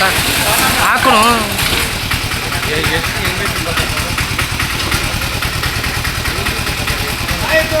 ಅಂತ ಹಾಕುನು ಆಯಿತು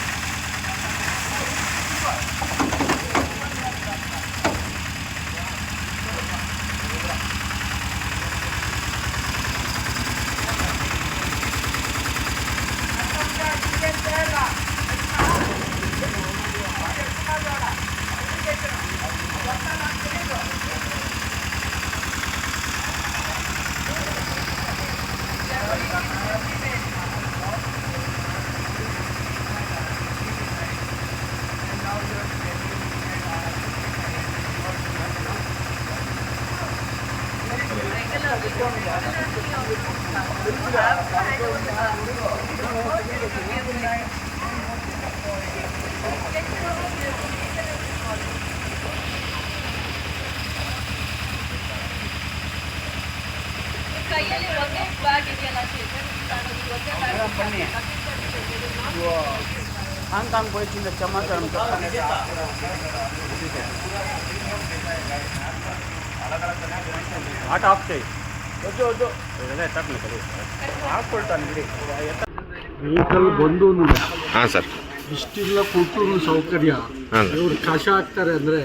ಕೈಯಲ್ಲಿ ಒಂದೇ ಬ್ಯಾಗ್ ಇದೆಯಲ್ಲ ಬನ್ನಿ ಹಾಂಗ್ಕಾಂಗ್ ಹೋಯ್ತಿಂದ ಚಮಚ ಅಂತ ಆಟ ಆಗ್ತೇವೆ ವೆಹಿಕಲ್ ಬಂದು ಹಾಂ ಸರ್. ಇಷ್ಟಿಲ್ಲ ಕೊಟ್ಟರು ಸೌಕರ್ಯ. ಇವ್ರು ಕಷ ಹಾಕ್ತಾರೆ ಅಂದ್ರೆ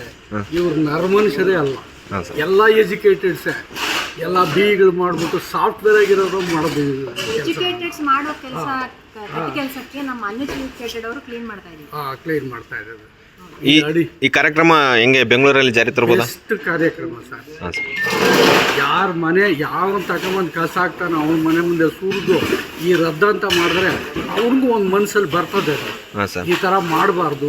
ಇವ್ರು ನರ್ಮನುಷ್ಯರೇ ಅಲ್ಲ. ಎಲ್ಲ ಎಜುಕೇಟೆಡ್ಸೇ ಎಲ್ಲ ಬಿಗಳು ಮಾಡ್ಬಿಟ್ಟು ಸಾಫ್ಟ್ವೇರ್ ಆಗಿರೋರು ಮಾಡೋದು ಎಜುಕೇಟೆಡ್ಸ್ ಮಾಡೋ ಕೆಲಸ ಕೆಲಸಕ್ಕೆ ನಮ್ಮ ಅನ್ಎಜುಕೇಟೆಡ್ ಅವರು ಕ್ಲೀನ್ ಮಾಡ್ತಾ ಇದ್ದೀವಿ. ಹಾಂ ಕ್ಲೀನ್ ಮಾಡ್ತಾ ಇದ್ದಾರೆ. ಈ ಈ ಕಾರ್ಯಕ್ರಮ ಹೆಂಗೆ ಬೆಂಗಳೂರಲ್ಲಿ ಜಾರಿ ತರ್ಬೋದಾ? ಬೆಸ್ಟ್ ಕಾರ್ಯಕ್ರಮ ಸರ್. ಹಾಂ ಸರ್. ಯಾರ ಮನೆ ಯಾವ ತಗೊಂಬಂದು ಕಸ ಹಾಕ್ತಾನೆ ಅವನ ಮನೆ ಮುಂದೆ ಸುರಿದು ಈ ರದ್ದಂತ ಮಾಡಿದ್ರೆ ಅವ್ರಿಗೂ ಒಂದು ಮನಸ್ಸಲ್ಲಿ ಬರ್ತದೆ ಅದು. ಈ ತರ ಮಾಡಬಾರ್ದು.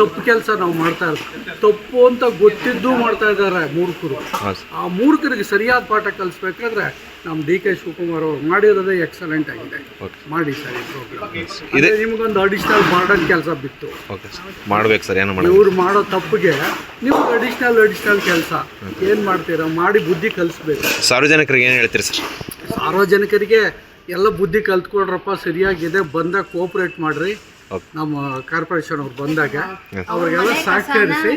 ತಪ್ಪು ಕೆಲಸ ನಾವು ಮಾಡ್ತಾ ಇರ್ತೀವಿ ತಪ್ಪು ಅಂತ ಗೊತ್ತಿದ್ದು ಮಾಡ್ತಾ ಇದ್ದಾರೆ ಮೂರ್ಖರು. ಆ ಮೂರ್ಖರಿಗೆ ಸರಿಯಾದ ಪಾಠ ಕಲಿಸ್ಬೇಕಾದ್ರೆ ನಮ್ಮ ಡಿ ಕೆ ಶಿವಕುಮಾರ್ ಅವರು ಮಾಡಿರೋದೇ ಎಕ್ಸಲೆಂಟ್ ಆಗಿದೆ. ಮಾಡಿ ಸರ್ ಈ ಪ್ರೋಗ್ರಾಮ್ ಇದೆ. ನಿಮ್ಗೊಂದು ಅಡಿಷನಲ್ ಮಾಡರ್ನ್ ಕೆಲಸ ಬಿತ್ತು. ಮಾಡ್ಬೇಕು ಸರ್ ಏನು ಮಾಡೋದು ಇವ್ರು ಮಾಡೋ ತಪ್ಪಿಗೆ ನೀವು ಅಡಿಷನಲ್ ಅಡಿಷನಲ್ ಕೆಲಸ. ಏನು ಮಾಡ್ತೀರಾ? ಮಾಡಿ ಬುದ್ಧಿ ಕಲಿಸ್ಬೇಕು. ಸಾರ್ವಜನಿಕರಿಗೆ ಏನು ಹೇಳ್ತೀರಿ ಸರ್ ಸಾರ್ವಜನಿಕರಿಗೆ ಎಲ್ಲ ಬುದ್ಧಿ ಕಲ್ತ್ಕೊಡ್ರಪ್ಪ ಸರಿಯಾಗಿದೆ. ಬಂದಾಗ ಕೋಪ್ರೇಟ್ ಮಾಡ್ರಿ. ನಮ್ಮ ಕಾರ್ಪೊರೇಷನ್ ಅವ್ರು ಬಂದಾಗ ಅವ್ರಿಗೆಲ್ಲ ಸಹಕರಿಸಿ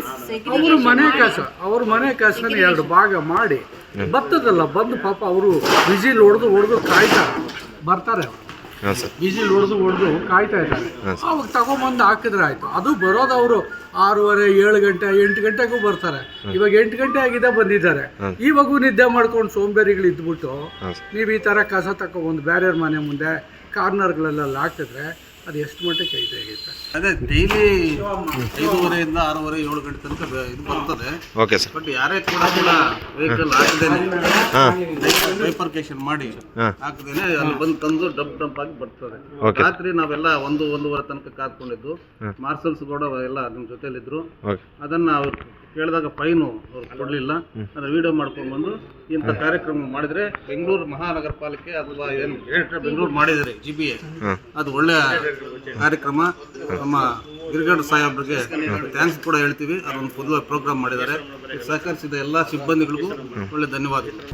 ಅವರು ಮನೆ ಕಾಸ ಅವ್ರ ಮನೆ ಕಾಸನ್ನ ಎರಡು ಭಾಗ ಮಾಡಿ ಬರ್ತದಲ್ಲ ಬಂದು ಪಾಪ ಅವರು ವಿಸಿಲ್ ಹೊಡೆದು ಹೊಡೆದು ಕಾಯ್ತಾ ಬರ್ತಾರೆ ವಿಸಿಲ್ ಹೊಡೆದು ಹೊಡೆದು ಕಾಯ್ತಾ ಇದ್ದಾರೆ. ಅವಾಗ ತಗೊಂಬಂದು ಹಾಕಿದ್ರೆ ಆಯ್ತು. ಅದು ಬರೋದು ಅವರು ಆರೂವರೆ ಏಳು ಗಂಟೆ ಎಂಟು ಗಂಟೆಗೂ ಬರ್ತಾರೆ. ಇವಾಗ ಎಂಟು ಗಂಟೆ ಆಗಿದೆ ಬಂದಿದ್ದಾರೆ. ಇವಾಗೂ ನಿದ್ದೆ ಮಾಡ್ಕೊಂಡು ಸೋಂಬೇರಿಗಳು ಇದ್ಬಿಟ್ಟು ನೀವು ಈ ಥರ ಕಸ ತಗೊಬಂದು ಬೇರೆಯವ್ರ ಮನೆ ಮುಂದೆ ಕಾರ್ನರ್ಗಳಲ್ಲೆಲ್ಲ ಹಾಕಿದ್ರೆ ಅದು ಎಷ್ಟು ಮಟ್ಟಕ್ಕೆ ಐತೆ ಆಗೈತೆ ಅದೇ ಡೈಲಿ ಐದೂವರೆಯಿಂದ ಆರೂವರೆ ಏಳು ಗಂಟೆ ತನಕ ಬೆ- ಇದು ಬರ್ತದೆ. ಓಕೆ ಸರ್ ಬಟ್ ಯಾರೇ ಕೂಡ ವೆಹಿಕಲ್ ಹಾಕದೇನೆ ಹಾಂ. ಬೈಫರ್ಕೇಶನ್ ಮಾಡಿ ಹಾಂ. ಹಾಕದೇನೆ ಅಲ್ಲಿ ಬಂದು ತಂದು ಡಬ್ ಡಂಪ್ ಆಗಿ ಬರ್ತದೆ. Okay. ರಾತ್ರಿ ನಾವೆಲ್ಲ ಒಂದು ಒಂದೂವರೆ ತನಕ ಕಾದ್ಕೊಂಡಿದ್ದು. ಮಾರ್ಷಲ್ಸ್ ಕೂಡ ಎಲ್ಲ ನಮ್ಮ ಜೊತೆಲಿದ್ರು. ಓಕೆ ಅದನ್ನ ಅವ್ರು ಕೇಳಿದಾಗ ಫೈನು ಅವ್ರು ಕೊಡಲಿಲ್ಲ. ಅದರ ವಿಡಿಯೋ ಮಾಡ್ಕೊಂಡು ಬಂದು ಇಂಥ ಕಾರ್ಯಕ್ರಮ ಮಾಡಿದ್ರೆ ಬೆಂಗಳೂರು ಮಹಾನಗರ ಪಾಲಿಕೆ ಅಥವಾ ಏನು ಗ್ರೇಟರ್ ಬೆಂಗಳೂರು ಮಾಡಿದ್ದಾರೆ ಜಿ ಬಿ ಎ ಅದು ಒಳ್ಳೆಯ ಕಾರ್ಯಕ್ರಮ. ನಮ್ಮ ಗಿರಿಗಡ್ ಸಾಹೇಬ್ರಿಗೆ ಥ್ಯಾಂಕ್ಸ್ ಕೂಡ ಹೇಳ್ತೀವಿ. ಅದೊಂದು ಫುಲ್ ಪ್ರೋಗ್ರಾಮ್ ಮಾಡಿದ್ದಾರೆ. ಸಹಕರಿಸಿದ ಎಲ್ಲ ಸಿಬ್ಬಂದಿಗಳಿಗೂ ಒಳ್ಳೆ ಧನ್ಯವಾದಗಳು.